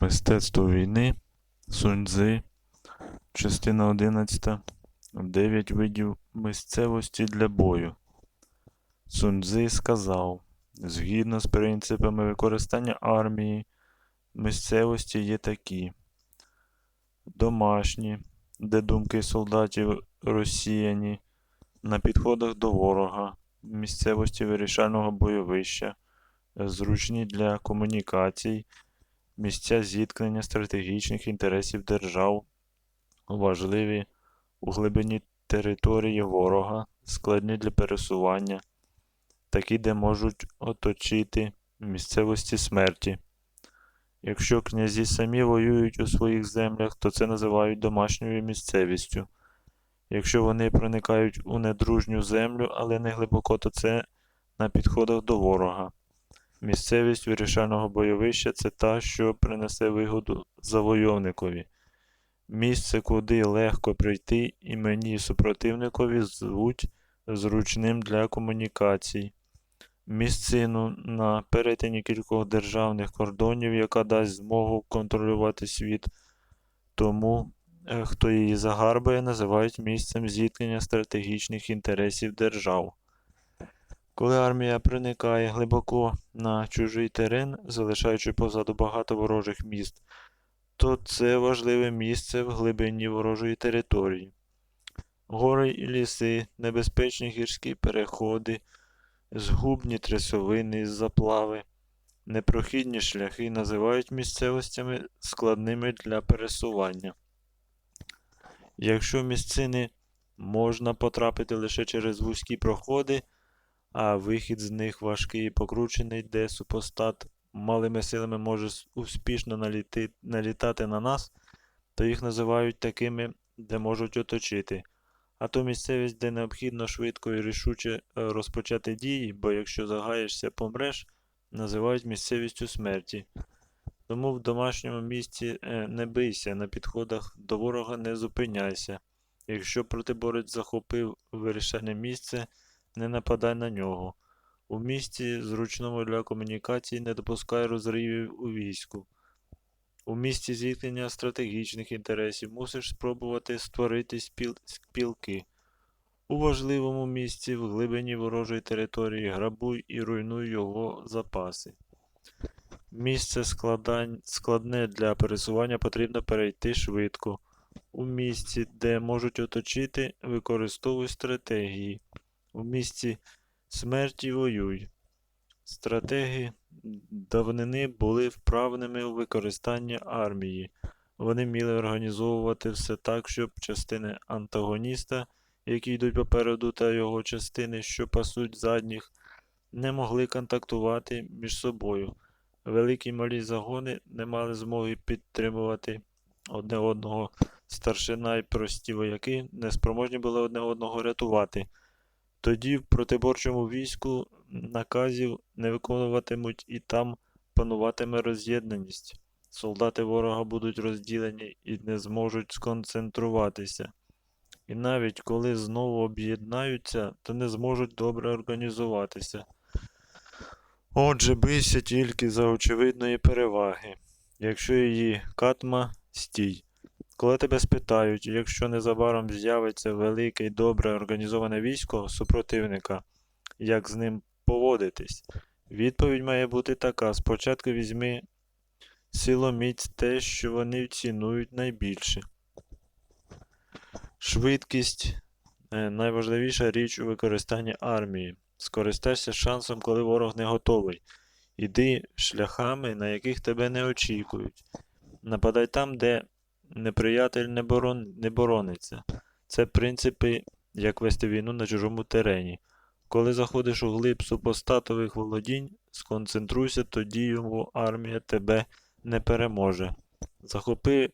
Мистецтво війни, Сунь-Цзи, частина 11. 9 видів місцевості для бою. Сунь-Цзи сказав: згідно з принципами використання армії, місцевості є такі: домашні, де думки солдатів розсіяні, на підходах до ворога, місцевості вирішального бойовища, зручні для комунікацій, місця зіткнення стратегічних інтересів держав, важливі у глибині території ворога, складні для пересування, такі, де можуть оточити місцевості смерті. Якщо князі самі воюють у своїх землях, то це називають домашньою місцевістю. Якщо вони проникають у недружню землю, але не глибоко, то це на підходах до ворога. Місцевість вирішального бойовища це та, що принесе вигоду завойовникові. Місце, куди легко прийти, і мені супротивникові звуть зручним для комунікацій. Місцину на перетині кількох державних кордонів, яка дасть змогу контролювати світ. Тому, е, хто її загарбує, називають місцем зіткнення стратегічних інтересів держав. Коли армія проникає глибоко на чужий терен, залишаючи позаду багато ворожих міст, то це важливе місце в глибині ворожої території. Гори і ліси, небезпечні гірські переходи, згубні трясовини, заплави, непрохідні шляхи називають місцевостями складними для пересування. Якщо місцини можна потрапити лише через вузькі проходи, а вихід з них важкий і покручений, де супостат малими силами може успішно наліти, налітати на нас, то їх називають такими, де можуть оточити. А то місцевість, де необхідно швидко і рішуче е, розпочати дії, бо якщо загаєшся, помреш, називають місцевістю смерті. Тому в домашньому місці е, не бийся, на підходах до ворога не зупиняйся. Якщо протиборець захопив вирішальне місце, не нападай на нього. У місті, зручному для комунікацій, не допускай розривів у війську. У місті зіткнення стратегічних інтересів мусиш спробувати створити спіл... спілки. У важливому місці, в глибині ворожої території, грабуй і руйнуй його запаси. Місце складань... складне для пересування потрібно перейти швидко. У місці, де можуть оточити, використовуй стратегії. У місці смерті воюй. Стратеги давнини були вправними у використанні армії. Вони вміли організовувати все так, щоб частини антагоніста, які йдуть попереду, та його частини, що пасуть задніх, не могли контактувати між собою. Великі малі загони не мали змоги підтримувати одне одного. Старшина й прості вояки неспроможні були одне одного рятувати. Тоді в протиборчому війську наказів не виконуватимуть і там пануватиме роз'єднаність. Солдати ворога будуть розділені і не зможуть сконцентруватися. І навіть коли знову об'єднаються, то не зможуть добре організуватися. Отже, бийся тільки за очевидної переваги. Якщо її катма, стій. Коли тебе спитають, якщо незабаром з'явиться велике й добре організоване військо супротивника, як з ним поводитись? Відповідь має бути така: спочатку візьми силоміць те, що вони цінують найбільше. Швидкість е, найважливіша річ у використанні армії. Скористайся шансом, коли ворог не готовий. Іди шляхами, на яких тебе не очікують. Нападай там, де неприятель не, борон... не борониться. Це принципи, як вести війну на чужому терені. Коли заходиш у глиб супостатових володінь, сконцентруйся, тоді його армія тебе не переможе. Захопи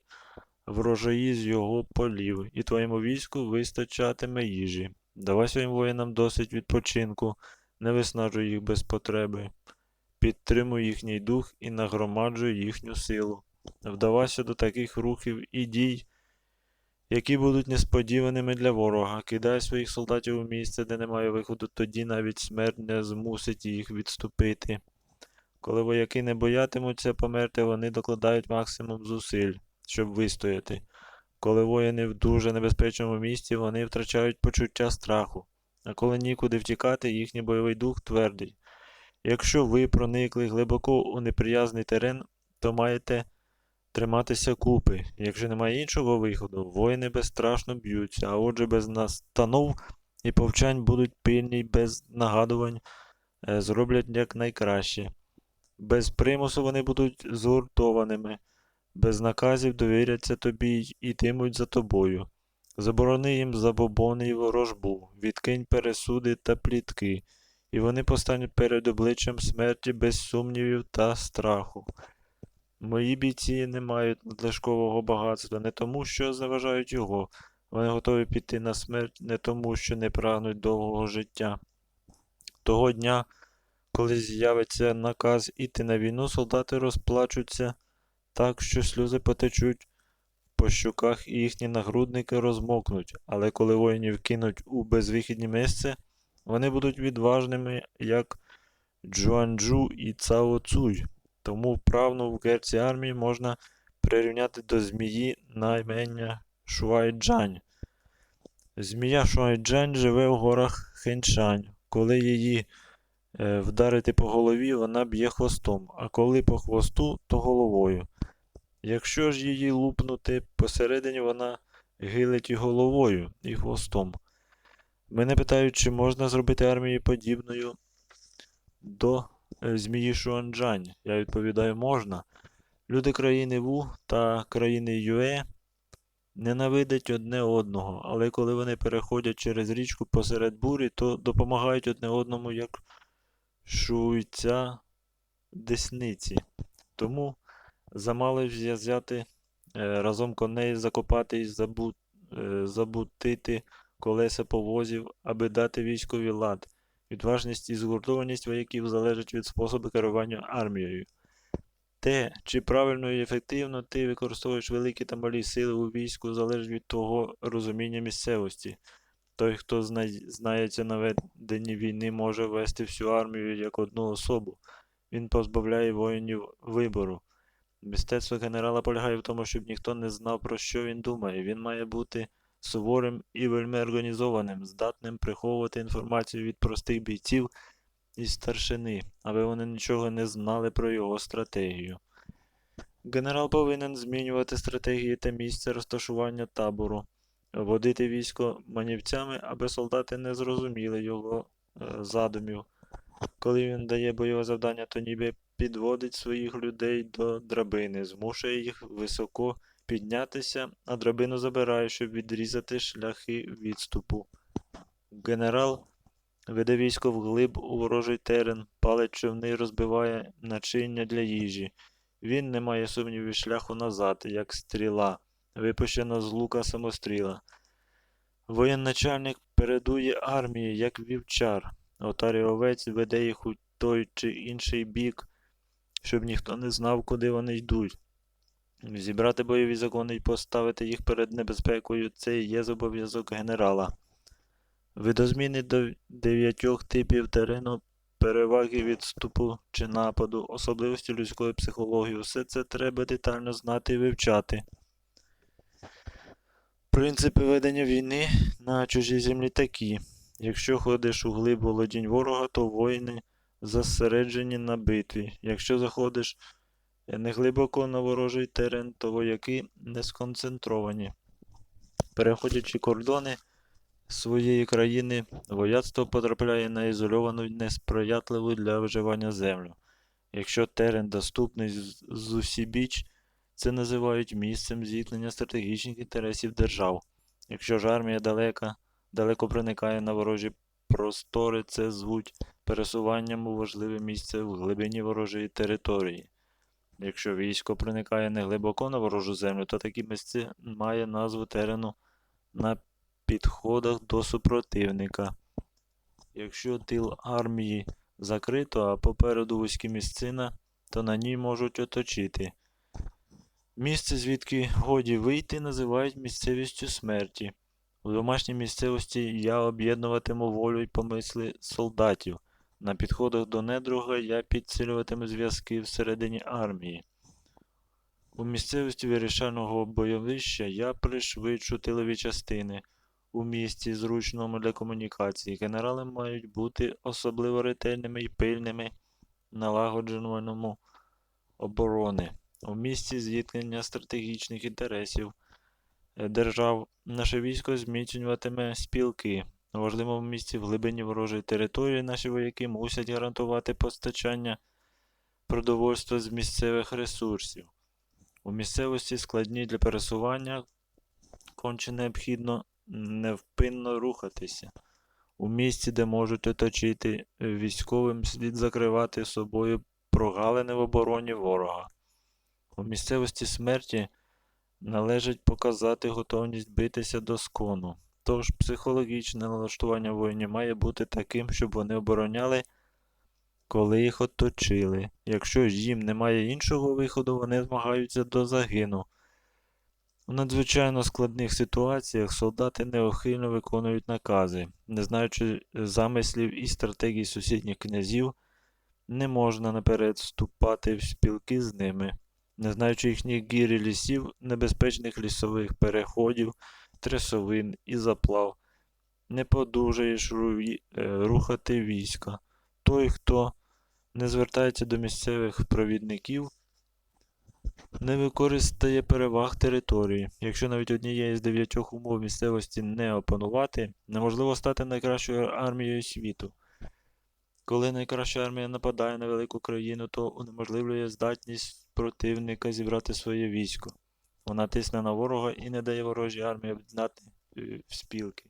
врожаї з його полів, і твоєму війську вистачатиме їжі. Давай своїм воїнам досить відпочинку, не виснажуй їх без потреби. Підтримуй їхній дух і нагромаджуй їхню силу. Вдавайся до таких рухів і дій, які будуть несподіваними для ворога. Кидай своїх солдатів у місце, де немає виходу, тоді навіть смерть не змусить їх відступити. Коли вояки не боятимуться померти, вони докладають максимум зусиль, щоб вистояти. Коли воїни в дуже небезпечному місці, вони втрачають почуття страху. А коли нікуди втікати, їхній бойовий дух твердий. Якщо ви проникли глибоко у неприязний терен, то маєте триматися купи. Якщо немає іншого виходу, воїни безстрашно б'ються, а отже без настанов і повчань будуть пильні без нагадувань е, зроблять якнайкраще. Без примусу вони будуть згуртованими, без наказів довіряться тобі й ітимуть за тобою. Заборони їм забобони й ворожбу, відкинь пересуди та плітки, і вони постануть перед обличчям смерті без сумнівів та страху. Мої бійці не мають надлишкового багатства не тому, що заважають його, вони готові піти на смерть не тому, що не прагнуть довгого життя. Того дня, коли з'явиться наказ іти на війну, солдати розплачуться так, що сльози потечуть по щоках і їхні нагрудники розмокнуть, але коли воїнів кинуть у безвихідне місце, вони будуть відважними, як Джуанджу і Цао Цуй. Тому вправну в герці армії можна прирівняти до змії на імення Шуайджань. Змія Шуайджань живе в горах Хеншань. Коли її е, вдарити по голові, вона б'є хвостом, а коли по хвосту, то головою. Якщо ж її лупнути посередині, вона гилить і головою, і хвостом. Мене питають, чи можна зробити армію подібною до змії Шуанджань. Я відповідаю, можна. Люди країни Ву та країни Юе ненавидять одне одного, але коли вони переходять через річку посеред бурі, то допомагають одне одному як шуйця десниці. Тому замали взяти е, разом коней, закопати і е, забутити колеса повозів, аби дати військові лад. Відважність і згуртованість вояків залежать від способу керування армією. Те, чи правильно і ефективно ти використовуєш великі та малі сили у війську, залежить від того розуміння місцевості. Той, хто знається на веденні війни, може вести всю армію як одну особу. Він позбавляє воїнів вибору. Мистецтво генерала полягає в тому, щоб ніхто не знав, про що він думає. Він має бути суворим і вельми організованим, здатним приховувати інформацію від простих бійців і старшини, аби вони нічого не знали про його стратегію. Генерал повинен змінювати стратегії та місце розташування табору, водити військо манівцями, аби солдати не зрозуміли його е, задумів. Коли він дає бойове завдання, то ніби підводить своїх людей до драбини, змушує їх високо піднятися, а драбину забирає, щоб відрізати шляхи відступу. Генерал веде військо вглиб у ворожий терен, палить човни розбиває начиння для їжі. Він не має сумнівів шляху назад, як стріла, випущена з лука самостріла. Воєначальник передує армії, як вівчар. Отарі овець веде їх у той чи інший бік, щоб ніхто не знав, куди вони йдуть. Зібрати бойові закони і поставити їх перед небезпекою це і є зобов'язок генерала. Видозміни до дев'ятьох типів терену, переваги відступу чи нападу, особливості людської психології, все це треба детально знати і вивчати. Принципи ведення війни на чужій землі такі. Якщо ходиш у глиб володінь ворога, то воїни зосереджені на битві. Якщо заходиш неглибоко на ворожий терен, то вояки не сконцентровані. Переходячи кордони своєї країни, вояцтво потрапляє на ізольовану несприятливу для виживання землю. Якщо терен доступний з усібіч, це називають місцем зіткнення стратегічних інтересів держав. Якщо ж армія далека, далеко проникає на ворожі простори, це звуть пересуванням у важливе місце в глибині ворожої території. Якщо військо проникає не глибоко на ворожу землю, то таке місце має назву терену на підходах до супротивника. Якщо тил армії закрито, а попереду вузькі місцина, то на ній можуть оточити. Місце, звідки годі вийти, називають місцевістю смерті. У домашній місцевості я об'єднуватиму волю й помисли солдатів. На підходах до недруга я підсилюватиму зв'язки всередині армії. У місцевості вирішального бойовища я пришвидшу тилові частини. У місті, зручному для комунікації, генерали мають бути особливо ретельними і пильними налагодженому оборони. У місті зіткнення стратегічних інтересів держав наше військо зміцнюватиме спілки. У важливому місці в глибині ворожої території наші вояки мусять гарантувати постачання продовольства з місцевих ресурсів. У місцевості складні для пересування конче необхідно невпинно рухатися. У місці, де можуть оточити військовим, слід закривати собою прогалини в обороні ворога. У місцевості смерті належить показати готовність битися до скону. Тож психологічне налаштування воїнів має бути таким, щоб вони обороняли, коли їх оточили. Якщо їм немає іншого виходу, вони змагаються до загину. У надзвичайно складних ситуаціях солдати неохильно виконують накази, не знаючи замислів і стратегій сусідніх князів, не можна наперед вступати в спілки з ними, не знаючи їхніх гір і лісів, небезпечних лісових переходів, трясовин і заплав, не подужаєш е, рухати війська. Той, хто не звертається до місцевих провідників, не використає переваг території. Якщо навіть однієї з дев'ятьох умов місцевості не опанувати, неможливо стати найкращою армією світу. Коли найкраща армія нападає на велику країну, то унеможливлює здатність противника зібрати своє військо. Вона тисне на ворога і не дає ворожій армії об'єднати е, в спілки.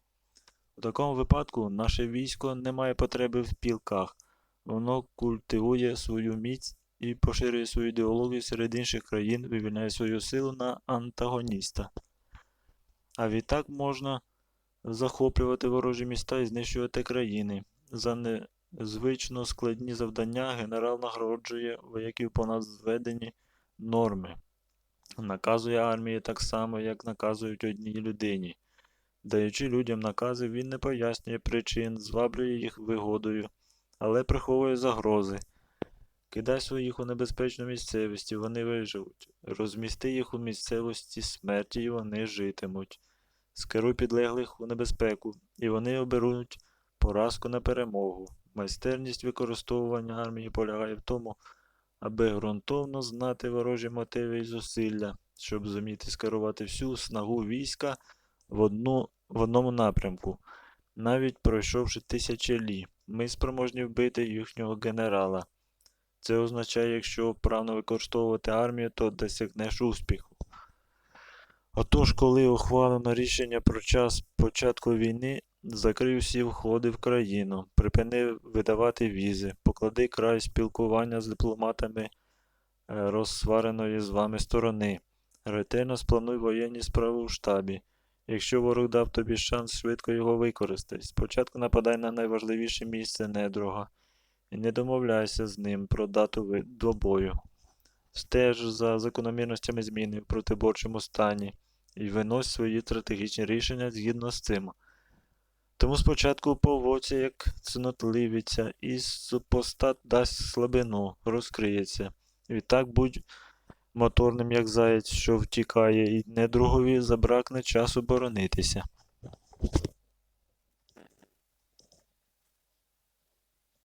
У такому випадку наше військо не має потреби в спілках. Воно культивує свою міць і поширює свою ідеологію серед інших країн, вивільняє свою силу на антагоніста. А відтак можна захоплювати ворожі міста і знищувати країни. За незвично складні завдання генерал нагороджує вояків понад зведені норми. Наказує армії так само, як наказують одній людині. Даючи людям накази, він не пояснює причин, зваблює їх вигодою, але приховує загрози. Кидай своїх у небезпечну місцевість, і вони виживуть. Розмісти їх у місцевості смерті, і вони житимуть. Скеруй підлеглих у небезпеку, і вони оберуть поразку на перемогу. Майстерність використовування армії полягає в тому, аби ґрунтовно знати ворожі мотиви і зусилля, щоб зуміти скерувати всю снагу війська в, одну, в одному напрямку. Навіть пройшовши тисячі лі, ми спроможні вбити їхнього генерала. Це означає, якщо вправно використовувати армію, то досягнеш успіху. Отож, коли ухвалено рішення про час початку війни, закрив всі входи в країну, припини видавати візи, поклади край спілкування з дипломатами е, розсвареної з вами сторони, ретельно сплануй воєнні справи у штабі. Якщо ворог дав тобі шанс, швидко його використай. Спочатку нападай на найважливіше місце недруга і не домовляйся з ним про дату двобою. Стеж за закономірностями зміни в протиборчому стані і винось свої стратегічні рішення згідно з цим. Тому спочатку поводься як цнотливіця, і супостат дасть слабину, розкриється. Відтак будь моторним, як заєць, що втікає, і недругові забракне часу боронитися.